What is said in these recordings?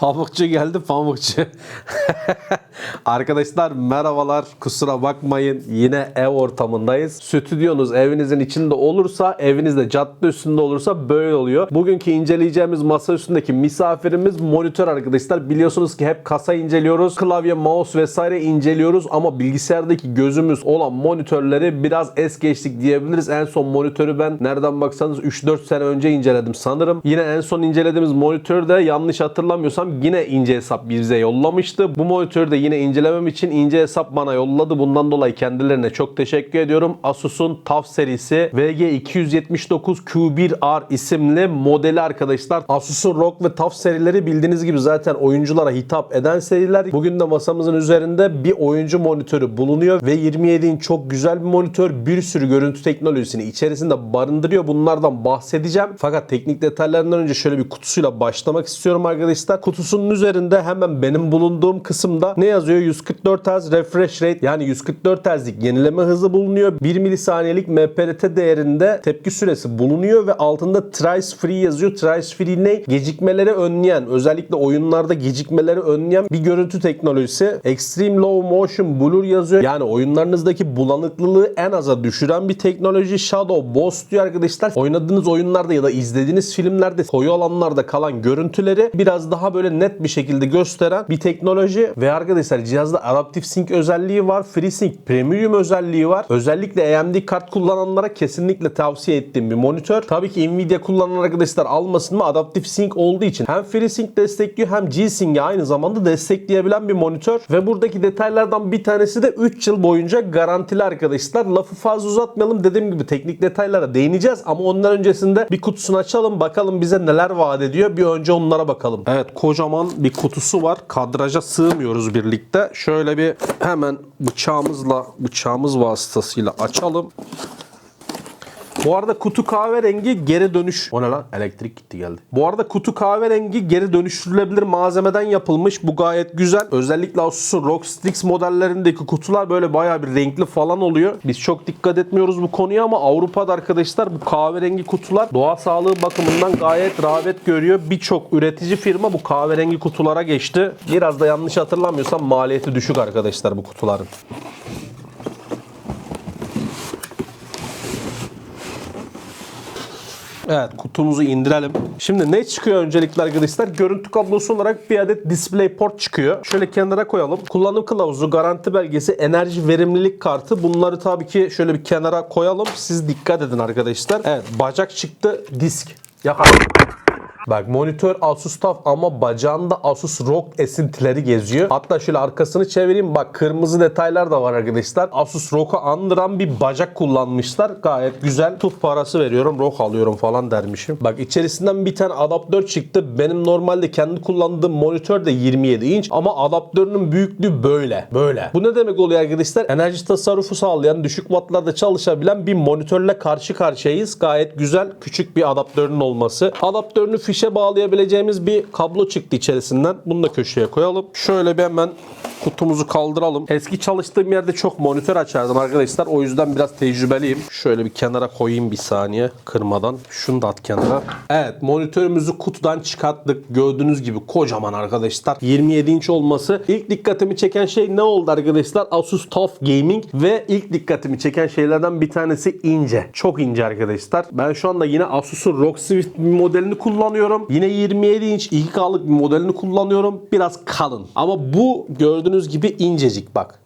Pamukçu geldi pamukçu. Arkadaşlar merhabalar. Kusura bakmayın. Yine ev ortamındayız. Stüdyonuz evinizin içinde olursa, evinizde cadde üstünde olursa böyle oluyor. Bugünkü inceleyeceğimiz masa üstündeki misafirimiz monitör arkadaşlar. Biliyorsunuz ki hep kasa inceliyoruz. Klavye, mouse vesaire inceliyoruz ama bilgisayardaki gözümüz olan monitörleri biraz es geçtik diyebiliriz. En son monitörü ben nereden baksanız 3-4 sene önce inceledim sanırım. Yine en son incelediğimiz monitörü de yanlış hatırlamıyorsam yine ince hesap bize yollamıştı. Bu monitörü de yine incelemem için ince hesap bana yolladı. Bundan dolayı kendilerine çok teşekkür ediyorum. Asus'un TUF serisi VG279Q1R isimli modeli arkadaşlar. Asus'un ROG ve TUF serileri bildiğiniz gibi zaten oyunculara hitap eden seriler. Bugün de masamızın üzerinde bir oyuncu monitörü bulunuyor ve 27 inç çok güzel bir monitör. Bir sürü görüntü teknolojisini içerisinde barındırıyor. Bunlardan bahsedeceğim. Fakat teknik detaylarından önce şöyle bir kutusuyla başlamak istiyorum arkadaşlar. Kutusunun üzerinde hemen benim bulunduğum kısımda ne yazıyor? 144 Hz refresh rate yani 144 Hz'lik yenileme hızı bulunuyor. 1 milisaniyelik MPRT değerinde tepki süresi bulunuyor ve altında Trace Free yazıyor. Trace Free ne? Gecikmeleri önleyen, özellikle oyunlarda gecikmeleri önleyen bir görüntü teknolojisi. Extreme Low Motion Blur yazıyor. Yani oyunlarınızdaki bulanıklılığı en aza düşüren bir teknoloji. Shadow Boss diyor arkadaşlar. Oynadığınız oyunlarda ya da izlediğiniz filmlerde koyu alanlarda kalan görüntüleri biraz daha böyle net bir şekilde gösteren bir teknoloji. Ve arkadaşlar cihazda Adaptive Sync özelliği var. FreeSync Premium özelliği var. Özellikle AMD kart kullananlara kesinlikle tavsiye ettiğim bir monitör. Tabii ki Nvidia kullanan arkadaşlar almasın mı Adaptive Sync olduğu için hem FreeSync destekliyor hem G-Sync'i aynı zamanda destekleyebilen bir monitör. Ve buradaki detaylardan bir tanesi de 3 yıl boyunca garantili arkadaşlar. Lafı fazla uzatmayalım. Dediğim gibi teknik detaylara değineceğiz ama ondan öncesinde bir kutusunu açalım bakalım bize neler vaat ediyor. Bir önce onlara bakalım. Evet kocaman bir kutusu var. Kadraja sığmıyoruz birlikte. Şöyle bir hemen bıçağımızla bıçağımız vasıtasıyla açalım. Bu arada kutu kahverengi geri dönüş... O ne lan? Elektrik gitti geldi. Bu arada kutu kahverengi geri dönüştürülebilir malzemeden yapılmış. Bu gayet güzel. Özellikle Asus'un ROG Strix modellerindeki kutular böyle bayağı bir renkli falan oluyor. Biz çok dikkat etmiyoruz bu konuya ama Avrupa'da arkadaşlar bu kahverengi kutular doğa sağlığı bakımından gayet rağbet görüyor. Birçok üretici firma bu kahverengi kutulara geçti. Biraz da yanlış hatırlamıyorsam maliyeti düşük arkadaşlar bu kutuların. Evet kutumuzu indirelim. Şimdi ne çıkıyor öncelikle arkadaşlar? Görüntü kablosu olarak bir adet DisplayPort çıkıyor. Şöyle kenara koyalım. Kullanım kılavuzu, garanti belgesi, enerji verimlilik kartı. Bunları tabii ki şöyle bir kenara koyalım. Siz dikkat edin arkadaşlar. Evet bacak çıktı. Disk. Yakalım. Bak monitör Asus TUF ama bacağında Asus ROG esintileri geziyor. Hatta şöyle arkasını çevireyim. Bak kırmızı detaylar da var arkadaşlar. Asus ROG'u andıran bir bacak kullanmışlar. Gayet güzel. TUF parası veriyorum. ROG alıyorum falan dermişim. Bak içerisinden bir tane adaptör çıktı. Benim normalde kendi kullandığım monitör de 27 inç ama adaptörünün büyüklüğü böyle. Böyle. Bu ne demek oluyor arkadaşlar? Enerji tasarrufu sağlayan, düşük wattlarda çalışabilen bir monitörle karşı karşıyayız. Gayet güzel. Küçük bir adaptörün olması. Adaptörünü fişe bağlayabileceğimiz bir kablo çıktı içerisinden. Bunu da köşeye koyalım. Şöyle bir hemen kutumuzu kaldıralım. Eski çalıştığım yerde çok monitör açardım arkadaşlar. O yüzden biraz tecrübeliyim. Şöyle bir kenara koyayım bir saniye kırmadan. Şunu da at kenara. Evet monitörümüzü kutudan çıkarttık. Gördüğünüz gibi kocaman arkadaşlar. 27 inç olması. İlk dikkatimi çeken şey ne oldu arkadaşlar? Asus TUF Gaming ve ilk dikkatimi çeken şeylerden bir tanesi ince. Çok ince arkadaşlar. Ben şu anda yine Asus'un ROG Swift modelini kullanıyorum. Yine 27 inç 2K'lık bir modelini kullanıyorum. Biraz kalın. Ama bu gördüğünüz gibi incecik bak.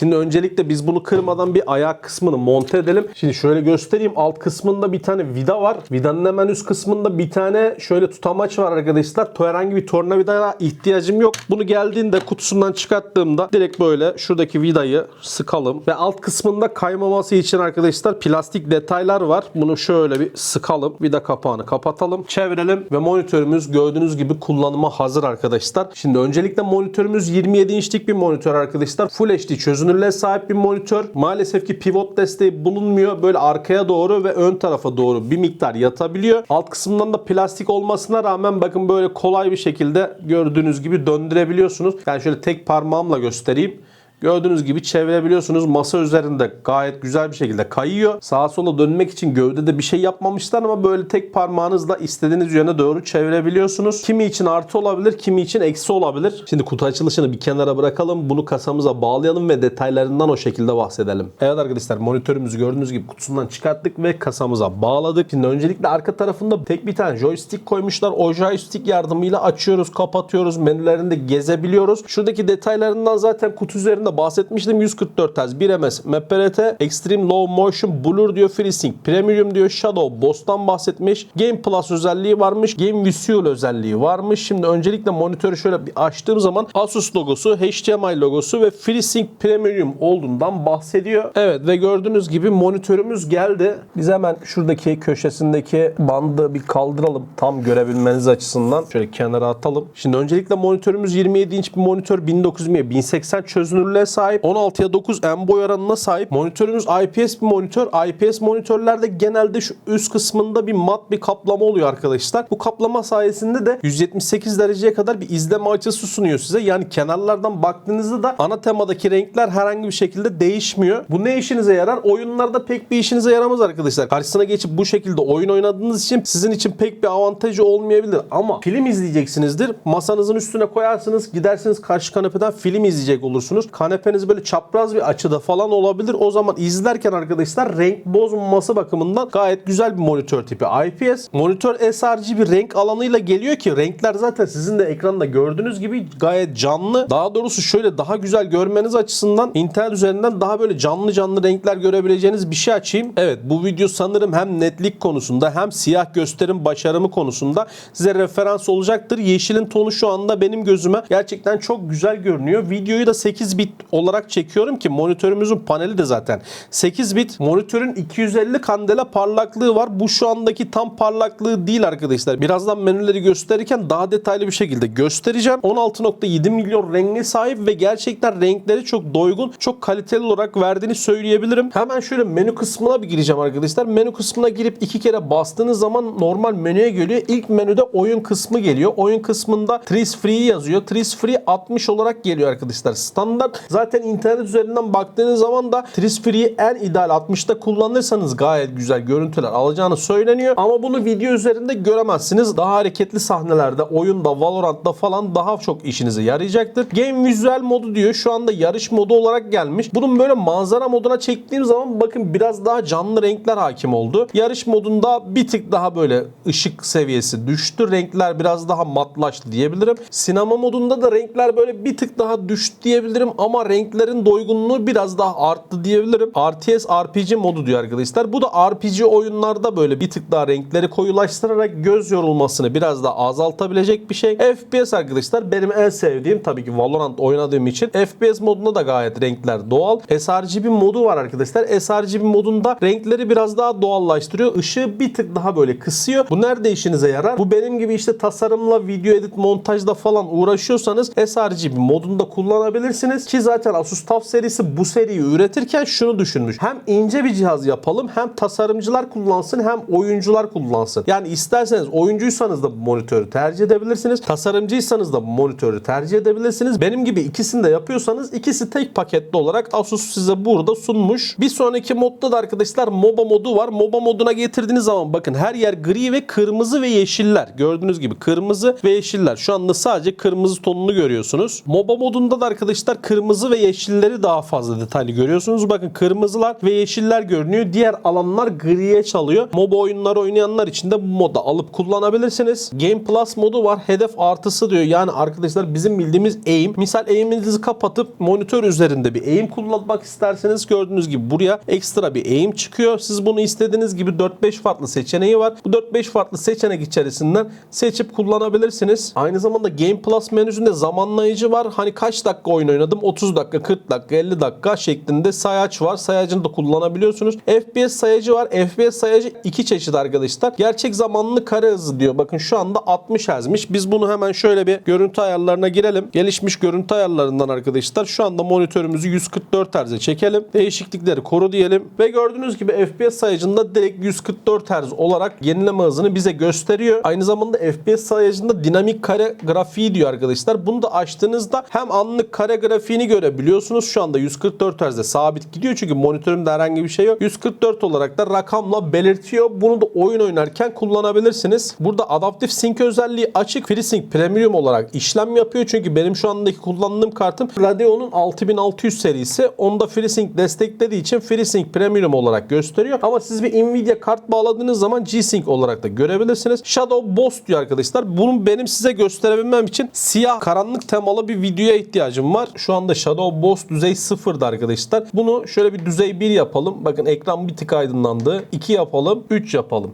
Şimdi öncelikle biz bunu kırmadan bir ayak kısmını monte edelim. Şimdi şöyle göstereyim. Alt kısmında bir tane vida var. Vidanın hemen üst kısmında bir tane şöyle tutamaç var arkadaşlar. Herhangi bir tornavidaya ihtiyacım yok. Bunu geldiğinde kutusundan çıkarttığımda direkt böyle şuradaki vidayı sıkalım. Ve alt kısmında kaymaması için arkadaşlar plastik detaylar var. Bunu şöyle bir sıkalım. Vida kapağını kapatalım. Çevirelim ve monitörümüz gördüğünüz gibi kullanıma hazır arkadaşlar. Şimdi öncelikle monitörümüz 27 inçlik bir monitör arkadaşlar. Full HD çözünürlüğe sahip bir monitör. Maalesef ki pivot desteği bulunmuyor. Böyle arkaya doğru ve ön tarafa doğru bir miktar yatabiliyor. Alt kısmından da plastik olmasına rağmen bakın böyle kolay bir şekilde gördüğünüz gibi döndürebiliyorsunuz. Ben şöyle tek parmağımla göstereyim. Gördüğünüz gibi çevirebiliyorsunuz. Masa üzerinde gayet güzel bir şekilde kayıyor. Sağa sola dönmek için gövdede bir şey yapmamışlar ama böyle tek parmağınızla istediğiniz yöne doğru çevirebiliyorsunuz. Kimi için artı olabilir, kimi için eksi olabilir. Şimdi kutu açılışını bir kenara bırakalım. Bunu kasamıza bağlayalım ve detaylarından o şekilde bahsedelim. Evet arkadaşlar monitörümüzü gördüğünüz gibi kutusundan çıkarttık ve kasamıza bağladık. Şimdi öncelikle arka tarafında tek bir tane joystick koymuşlar. O joystick yardımıyla açıyoruz, kapatıyoruz, menülerinde gezebiliyoruz. Şuradaki detaylarından zaten kutu üzerinde bahsetmiştim. 144 Hz, 1 ms, MPRT, Extreme Low Motion, Blur diyor, FreeSync, Premium diyor, Shadow, Boss'tan bahsetmiş. Game Plus özelliği varmış, Game Visual özelliği varmış. Şimdi öncelikle monitörü şöyle bir açtığım zaman Asus logosu, HDMI logosu ve FreeSync Premium olduğundan bahsediyor. Evet ve gördüğünüz gibi monitörümüz geldi. Biz hemen şuradaki köşesindeki bandı bir kaldıralım tam görebilmeniz açısından. Şöyle kenara atalım. Şimdi öncelikle monitörümüz 27 inç bir monitör 1920 1080 çözünürlüğe sahip. 16'ya 9 en boy oranına sahip. Monitörümüz IPS bir monitör. IPS monitörlerde genelde şu üst kısmında bir mat bir kaplama oluyor arkadaşlar. Bu kaplama sayesinde de 178 dereceye kadar bir izleme açısı sunuyor size. Yani kenarlardan baktığınızda da ana temadaki renkler herhangi bir şekilde değişmiyor. Bu ne işinize yarar? Oyunlarda pek bir işinize yaramaz arkadaşlar. Karşısına geçip bu şekilde oyun oynadığınız için sizin için pek bir avantajı olmayabilir. Ama film izleyeceksinizdir. Masanızın üstüne koyarsınız. Gidersiniz karşı kanepeden film izleyecek olursunuz. Kanepeniz böyle çapraz bir açıda falan olabilir. O zaman izlerken arkadaşlar renk bozulması bakımından gayet güzel bir monitör tipi. IPS monitör sRGB bir renk alanıyla geliyor ki renkler zaten sizin de ekranda gördüğünüz gibi gayet canlı. Daha doğrusu şöyle daha güzel görmeniz açısından internet üzerinden daha böyle canlı canlı renkler görebileceğiniz bir şey açayım. Evet bu video sanırım hem netlik konusunda hem siyah gösterim başarımı konusunda size referans olacaktır. Yeşilin tonu şu anda benim gözüme gerçekten çok güzel görünüyor. Videoyu da 8 bit olarak çekiyorum ki monitörümüzün paneli de zaten 8 bit. Monitörün 250 kandela parlaklığı var. Bu şu andaki tam parlaklığı değil arkadaşlar. Birazdan menüleri gösterirken daha detaylı bir şekilde göstereceğim. 16.7 milyon renge sahip ve gerçekten renkleri çok doygun, çok kaliteli olarak verdiğini söyleyebilirim. Hemen şöyle menü kısmına bir gireceğim arkadaşlar. Menü kısmına girip iki kere bastığınız zaman normal menüye geliyor. İlk menüde oyun kısmı geliyor. Oyun kısmında Tris Free yazıyor. Tris Free 60 olarak geliyor arkadaşlar. Standart zaten internet üzerinden baktığınız zaman da Tris Free'yi en ideal 60'ta kullanırsanız gayet güzel görüntüler alacağını söyleniyor. Ama bunu video üzerinde göremezsiniz. Daha hareketli sahnelerde, oyunda, Valorant'ta falan daha çok işinize yarayacaktır. Game Visual modu diyor. Şu anda yarış modu olarak gelmiş. Bunun böyle manzara moduna çektiğim zaman bakın biraz daha canlı renkler hakim oldu. Yarış modunda bir tık daha böyle ışık seviyesi düştü. Renkler biraz daha matlaştı diyebilirim. Sinema modunda da renkler böyle bir tık daha düştü diyebilirim ama renklerin doygunluğu biraz daha arttı diyebilirim. RTS RPG modu diyor arkadaşlar. Bu da RPG oyunlarda böyle bir tık daha renkleri koyulaştırarak göz yorulmasını biraz daha azaltabilecek bir şey. FPS arkadaşlar benim en sevdiğim tabii ki Valorant oynadığım için FPS modunda da gayet renkler doğal. sRGB modu var arkadaşlar. sRGB modunda renkleri biraz daha doğallaştırıyor. Işığı bir tık daha böyle kısıyor. Bu nerede işinize yarar? Bu benim gibi işte tasarımla, video edit, montajda falan uğraşıyorsanız sRGB modunda kullanabilirsiniz. Ki zaten Asus TUF serisi bu seriyi üretirken şunu düşünmüş. Hem ince bir cihaz yapalım hem tasarımcılar kullansın hem oyuncular kullansın. Yani isterseniz oyuncuysanız da bu monitörü tercih edebilirsiniz. Tasarımcıysanız da bu monitörü tercih edebilirsiniz. Benim gibi ikisini de yapıyorsanız ikisi tek paketli olarak Asus size burada sunmuş. Bir sonraki modda da arkadaşlar MOBA modu var. MOBA moduna getirdiğiniz zaman bakın her yer gri ve kırmızı ve yeşiller. Gördüğünüz gibi kırmızı ve yeşiller. Şu anda sadece kırmızı tonunu görüyorsunuz. MOBA modunda da arkadaşlar kırmızı ve yeşilleri daha fazla detaylı görüyorsunuz. Bakın kırmızılar ve yeşiller görünüyor. Diğer alanlar griye çalıyor. MOBA oyunları oynayanlar için de bu moda alıp kullanabilirsiniz. Game Plus modu var. Hedef artısı diyor. Yani arkadaşlar bizim bildiğimiz aim. Misal aim'inizi kapatıp monitör üzerinde bir aim kullanmak isterseniz gördüğünüz gibi buraya ekstra bir aim çıkıyor. Siz bunu istediğiniz gibi 4-5 farklı seçeneği var. Bu 4-5 farklı seçenek içerisinden seçip kullanabilirsiniz. Aynı zamanda Game Plus menüsünde zamanlayıcı var. Hani kaç dakika oyun oynadım? 30 dakika, 40 dakika, 50 dakika şeklinde sayaç var. Sayacını da kullanabiliyorsunuz. FPS sayacı var. FPS sayacı iki çeşit arkadaşlar. Gerçek zamanlı kare hızı diyor. Bakın şu anda 60 Hz'miş. Biz bunu hemen şöyle bir görüntü ayarlarına girelim. Gelişmiş görüntü ayarlarından arkadaşlar şu anda monitörümüzü 144 Hz'e çekelim. Değişiklikleri koru diyelim. Ve gördüğünüz gibi FPS sayacında direkt 144 Hz olarak yenileme hızını bize gösteriyor. Aynı zamanda FPS sayacında dinamik kare grafiği diyor arkadaşlar. Bunu da açtığınızda hem anlık kare grafiğini görebiliyorsunuz. Şu anda 144 Hz'de sabit gidiyor çünkü monitörümde herhangi bir şey yok. 144 olarak da rakamla belirtiyor. Bunu da oyun oynarken kullanabilirsiniz. Burada adaptif sync özelliği açık. FreeSync Premium olarak işlem yapıyor. Çünkü benim şu andaki kullandığım kartım Radeon'un 6600 serisi. Onda FreeSync desteklediği için FreeSync Premium olarak gösteriyor. Ama siz bir Nvidia kart bağladığınız zaman G-Sync olarak da görebilirsiniz. Shadow Boss diyor arkadaşlar. Bunu benim size gösterebilmem için siyah karanlık temalı bir videoya ihtiyacım var. Şu anda Shadow Boss düzey 0'da arkadaşlar. Bunu şöyle bir düzey 1 yapalım. Bakın ekran bir tık aydınlandı. 2 yapalım. 3 yapalım.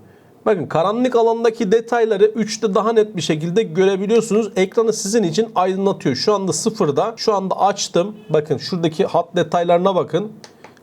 Bakın karanlık alandaki detayları 3'te daha net bir şekilde görebiliyorsunuz. Ekranı sizin için aydınlatıyor. Şu anda sıfırda. Şu anda açtım. Bakın şuradaki hat detaylarına bakın.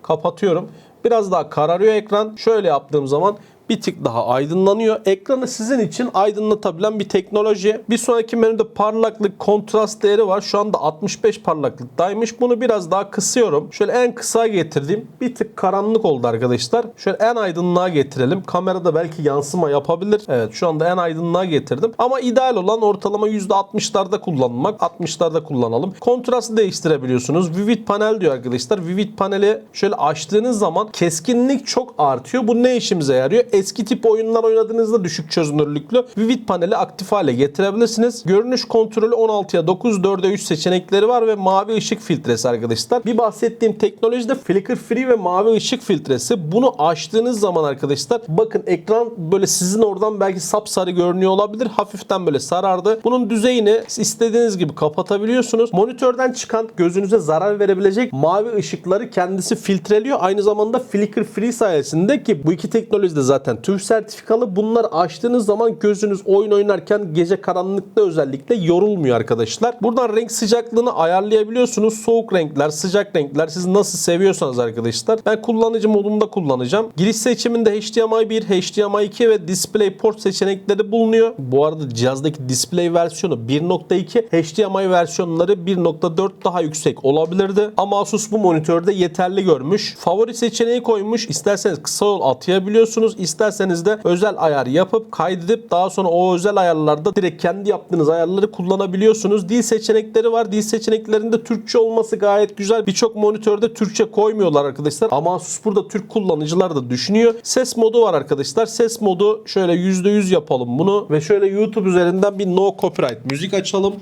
Kapatıyorum. Biraz daha kararıyor ekran. Şöyle yaptığım zaman bir tık daha aydınlanıyor. Ekranı sizin için aydınlatabilen bir teknoloji. Bir sonraki menüde parlaklık, kontrast değeri var. Şu anda 65 parlaklıktaymış. Bunu biraz daha kısıyorum. Şöyle en kısa getirdim. Bir tık karanlık oldu arkadaşlar. Şöyle en aydınlığa getirelim. Kamerada belki yansıma yapabilir. Evet şu anda en aydınlığa getirdim. Ama ideal olan ortalama %60'larda kullanmak. 60'larda kullanalım. Kontrastı değiştirebiliyorsunuz. Vivid panel diyor arkadaşlar. Vivid paneli şöyle açtığınız zaman keskinlik çok artıyor. Bu ne işimize yarıyor? Eski tip oyunlar oynadığınızda düşük çözünürlüklü Vivid paneli aktif hale getirebilirsiniz. Görünüş kontrolü 16'ya 9, 4'e 3 seçenekleri var ve mavi ışık filtresi arkadaşlar. Bir bahsettiğim teknolojide flicker free ve mavi ışık filtresi. Bunu açtığınız zaman arkadaşlar bakın ekran böyle sizin oradan belki sapsarı görünüyor olabilir. Hafiften böyle sarardı. Bunun düzeyini istediğiniz gibi kapatabiliyorsunuz. Monitörden çıkan gözünüze zarar verebilecek mavi ışıkları kendisi filtreliyor. Aynı zamanda flicker free sayesinde ki bu iki teknoloji de zaten TÜV sertifikalı. Bunlar açtığınız zaman gözünüz oyun oynarken gece karanlıkta özellikle yorulmuyor arkadaşlar. Buradan renk sıcaklığını ayarlayabiliyorsunuz. Soğuk renkler, sıcak renkler siz nasıl seviyorsanız arkadaşlar. Ben kullanıcı modunda kullanacağım. Giriş seçiminde HDMI 1, HDMI 2 ve DisplayPort seçenekleri bulunuyor. Bu arada cihazdaki display versiyonu 1.2, HDMI versiyonları 1.4 daha yüksek olabilirdi. Ama Asus bu monitörde yeterli görmüş. Favori seçeneği koymuş. İsterseniz kısa yol atayabiliyorsunuz. İsterseniz de özel ayar yapıp kaydedip daha sonra o özel ayarlarda direkt kendi yaptığınız ayarları kullanabiliyorsunuz. Dil seçenekleri var. Dil seçeneklerinde Türkçe olması gayet güzel. Birçok monitörde Türkçe koymuyorlar arkadaşlar. Ama burada Türk kullanıcılar da düşünüyor. Ses modu var arkadaşlar. Ses modu şöyle %100 yapalım bunu ve şöyle YouTube üzerinden bir no copyright müzik açalım.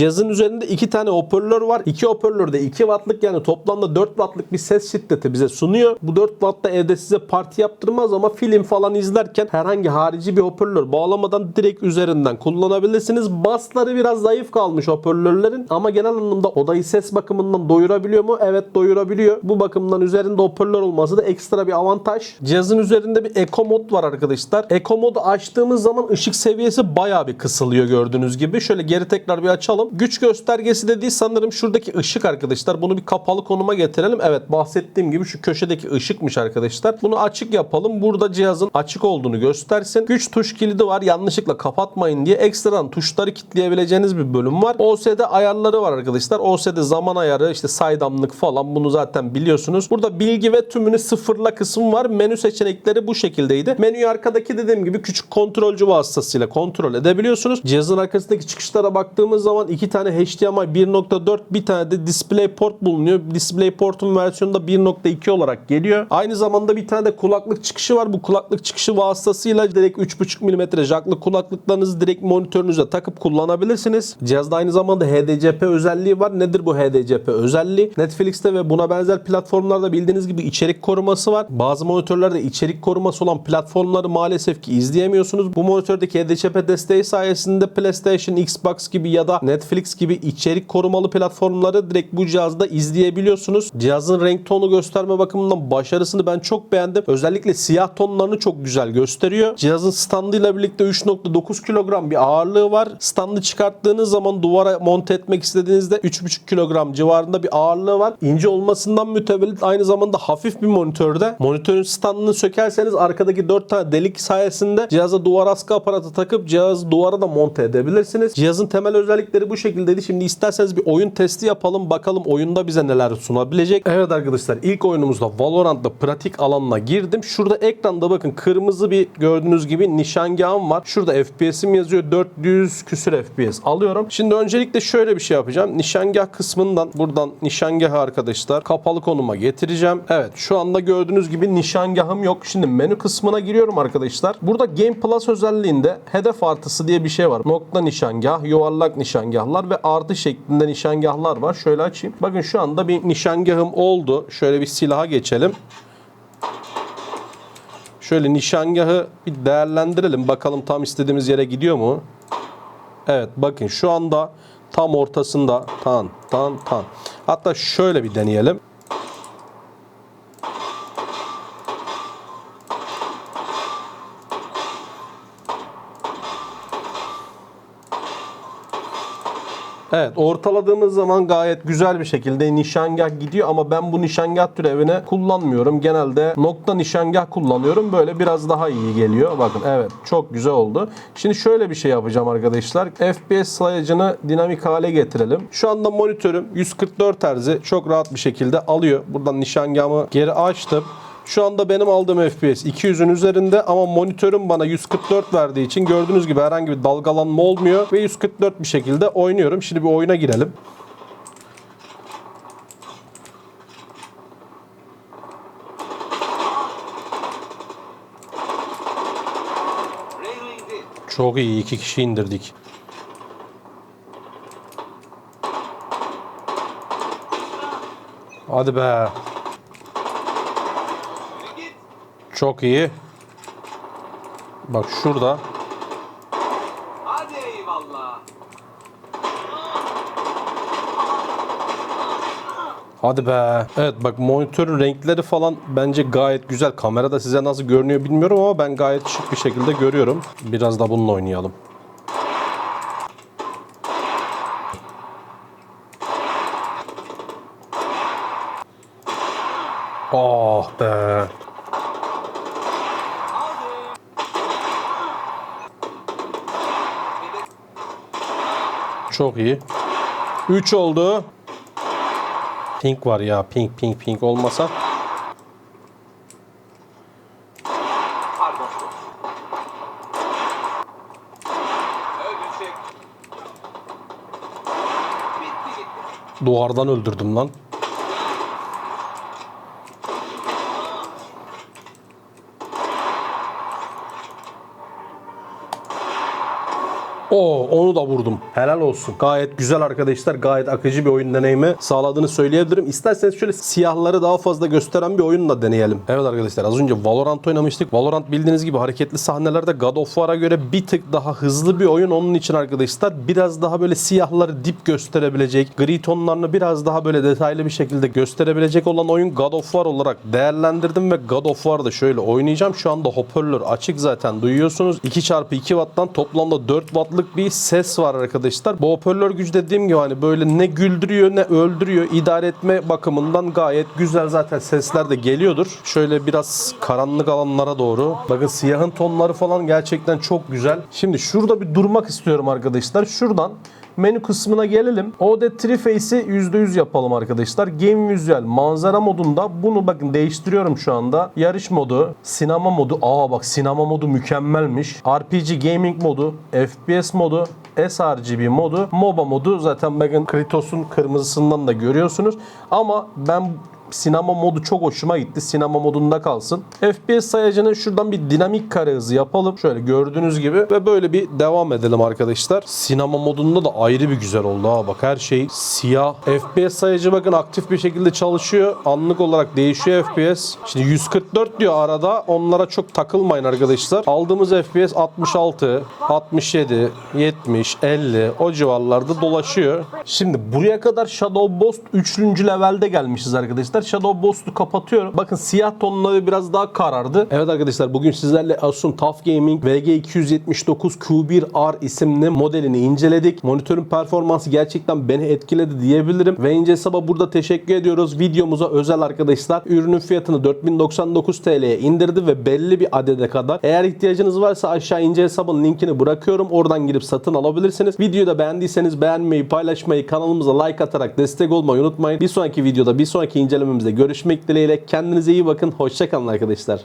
Cihazın üzerinde iki tane hoparlör var. İki hoparlör de 2 wattlık yani toplamda 4 wattlık bir ses şiddeti bize sunuyor. Bu 4 watt da evde size parti yaptırmaz ama film falan izlerken herhangi harici bir hoparlör bağlamadan direkt üzerinden kullanabilirsiniz. Basları biraz zayıf kalmış hoparlörlerin ama genel anlamda odayı ses bakımından doyurabiliyor mu? Evet doyurabiliyor. Bu bakımdan üzerinde hoparlör olması da ekstra bir avantaj. Cihazın üzerinde bir Eco mod var arkadaşlar. Eco modu açtığımız zaman ışık seviyesi bayağı bir kısılıyor gördüğünüz gibi. Şöyle geri tekrar bir açalım. Güç göstergesi dediği sanırım şuradaki ışık arkadaşlar. Bunu bir kapalı konuma getirelim. Evet bahsettiğim gibi şu köşedeki ışıkmış arkadaşlar. Bunu açık yapalım. Burada cihazın açık olduğunu göstersin. Güç tuş kilidi var. Yanlışlıkla kapatmayın diye ekstradan tuşları kilitleyebileceğiniz bir bölüm var. OSD ayarları var arkadaşlar. OSD zaman ayarı işte saydamlık falan bunu zaten biliyorsunuz. Burada bilgi ve tümünü sıfırla kısmı var. Menü seçenekleri bu şekildeydi. Menüyü arkadaki dediğim gibi küçük kontrolcü vasıtasıyla kontrol edebiliyorsunuz. Cihazın arkasındaki çıkışlara baktığımız zaman iki tane HDMI 1.4 bir tane de DisplayPort bulunuyor. DisplayPort'un versiyonu da 1.2 olarak geliyor. Aynı zamanda bir tane de kulaklık çıkışı var. Bu kulaklık çıkışı vasıtasıyla direkt 3.5 mm jacklı kulaklıklarınızı direkt monitörünüze takıp kullanabilirsiniz. Cihazda aynı zamanda HDCP özelliği var. Nedir bu HDCP özelliği? Netflix'te ve buna benzer platformlarda bildiğiniz gibi içerik koruması var. Bazı monitörlerde içerik koruması olan platformları maalesef ki izleyemiyorsunuz. Bu monitördeki HDCP desteği sayesinde PlayStation, Xbox gibi ya da Netflix Netflix gibi içerik korumalı platformları direkt bu cihazda izleyebiliyorsunuz. Cihazın renk tonu gösterme bakımından başarısını ben çok beğendim. Özellikle siyah tonlarını çok güzel gösteriyor. Cihazın standıyla birlikte 3.9 kilogram bir ağırlığı var. Standı çıkarttığınız zaman duvara monte etmek istediğinizde 3.5 kilogram civarında bir ağırlığı var. İnce olmasından mütevellit aynı zamanda hafif bir monitörde. Monitörün standını sökerseniz arkadaki 4 tane delik sayesinde cihaza duvar askı aparatı takıp cihazı duvara da monte edebilirsiniz. Cihazın temel özellikleri bu şekildeydi. Şimdi isterseniz bir oyun testi yapalım. Bakalım oyunda bize neler sunabilecek. Evet arkadaşlar ilk oyunumuzda Valorant'ta pratik alanına girdim. Şurada ekranda bakın kırmızı bir gördüğünüz gibi nişangahım var. Şurada FPS'im yazıyor. 400 küsür FPS alıyorum. Şimdi öncelikle şöyle bir şey yapacağım. Nişangah kısmından buradan nişangahı arkadaşlar kapalı konuma getireceğim. Evet şu anda gördüğünüz gibi nişangahım yok. Şimdi menü kısmına giriyorum arkadaşlar. Burada Game Plus özelliğinde hedef artısı diye bir şey var. Nokta nişangah, yuvarlak nişangahlar ve artı şeklinde nişangahlar var. Şöyle açayım. Bakın şu anda bir nişangahım oldu. Şöyle bir silaha geçelim. Şöyle nişangahı bir değerlendirelim. Bakalım tam istediğimiz yere gidiyor mu? Evet bakın şu anda tam ortasında tan tan tan. Hatta şöyle bir deneyelim. Evet ortaladığımız zaman gayet güzel bir şekilde nişangah gidiyor ama ben bu nişangah türevini kullanmıyorum. Genelde nokta nişangah kullanıyorum. Böyle biraz daha iyi geliyor. Bakın evet çok güzel oldu. Şimdi şöyle bir şey yapacağım arkadaşlar. FPS sayacını dinamik hale getirelim. Şu anda monitörüm 144 Hz'i çok rahat bir şekilde alıyor. Buradan nişangahımı geri açtım. Şu anda benim aldığım FPS 200'ün üzerinde ama monitörüm bana 144 verdiği için gördüğünüz gibi herhangi bir dalgalanma olmuyor ve 144 bir şekilde oynuyorum. Şimdi bir oyuna girelim. Çok iyi iki kişi indirdik. Hadi be. Çok iyi. Bak şurada. Hadi eyvallah. Hadi be. Evet bak monitörün renkleri falan bence gayet güzel. Kamerada size nasıl görünüyor bilmiyorum ama ben gayet şık bir şekilde görüyorum. Biraz da bununla oynayalım. Oh be. Çok iyi. 3 oldu. Pink var ya. Pink pink pink olmasa. Duvardan öldürdüm lan. Oo, onu da vurdum. Helal olsun. Gayet güzel arkadaşlar. Gayet akıcı bir oyun deneyimi sağladığını söyleyebilirim. İsterseniz şöyle siyahları daha fazla gösteren bir oyunla deneyelim. Evet arkadaşlar az önce Valorant oynamıştık. Valorant bildiğiniz gibi hareketli sahnelerde God of War'a göre bir tık daha hızlı bir oyun. Onun için arkadaşlar biraz daha böyle siyahları dip gösterebilecek, gri tonlarını biraz daha böyle detaylı bir şekilde gösterebilecek olan oyun God of War olarak değerlendirdim ve God of War'da şöyle oynayacağım. Şu anda hoparlör açık zaten duyuyorsunuz. 2x2 watttan toplamda 4 wattlık bir ses var arkadaşlar. Bu hoparlör gücü dediğim gibi hani böyle ne güldürüyor ne öldürüyor. İdare etme bakımından gayet güzel zaten sesler de geliyordur. Şöyle biraz karanlık alanlara doğru. Bakın siyahın tonları falan gerçekten çok güzel. Şimdi şurada bir durmak istiyorum arkadaşlar. Şuradan menü kısmına gelelim. OD Triface'i %100 yapalım arkadaşlar. Game Visual manzara modunda bunu bakın değiştiriyorum şu anda. Yarış modu, sinema modu. Aa bak sinema modu mükemmelmiş. RPG Gaming modu, FPS modu, sRGB modu, MOBA modu zaten bakın Kratos'un kırmızısından da görüyorsunuz. Ama ben Sinema modu çok hoşuma gitti. Sinema modunda kalsın. FPS sayacının şuradan bir dinamik kare hızı yapalım. Şöyle gördüğünüz gibi ve böyle bir devam edelim arkadaşlar. Sinema modunda da ayrı bir güzel oldu ha. Bak her şey siyah. FPS sayacı bakın aktif bir şekilde çalışıyor. Anlık olarak değişiyor FPS. Şimdi 144 diyor arada. Onlara çok takılmayın arkadaşlar. Aldığımız FPS 66, 67, 70, 50 o civarlarda dolaşıyor. Şimdi buraya kadar Shadow Boss 3. levelde gelmişiz arkadaşlar. Shadow Boss'u kapatıyorum. Bakın siyah tonları biraz daha karardı. Evet arkadaşlar bugün sizlerle Asus'un TUF Gaming VG279 Q1R isimli modelini inceledik. Monitörün performansı gerçekten beni etkiledi diyebilirim. Ve ince hesaba burada teşekkür ediyoruz. Videomuza özel arkadaşlar ürünün fiyatını 4099 TL'ye indirdi ve belli bir adede kadar. Eğer ihtiyacınız varsa aşağı ince hesabın linkini bırakıyorum. Oradan girip satın alabilirsiniz. Videoyu da beğendiyseniz beğenmeyi, paylaşmayı, kanalımıza like atarak destek olmayı unutmayın. Bir sonraki videoda, bir sonraki incelememizde görüşmek dileğiyle. Kendinize iyi bakın. Hoşçakalın arkadaşlar.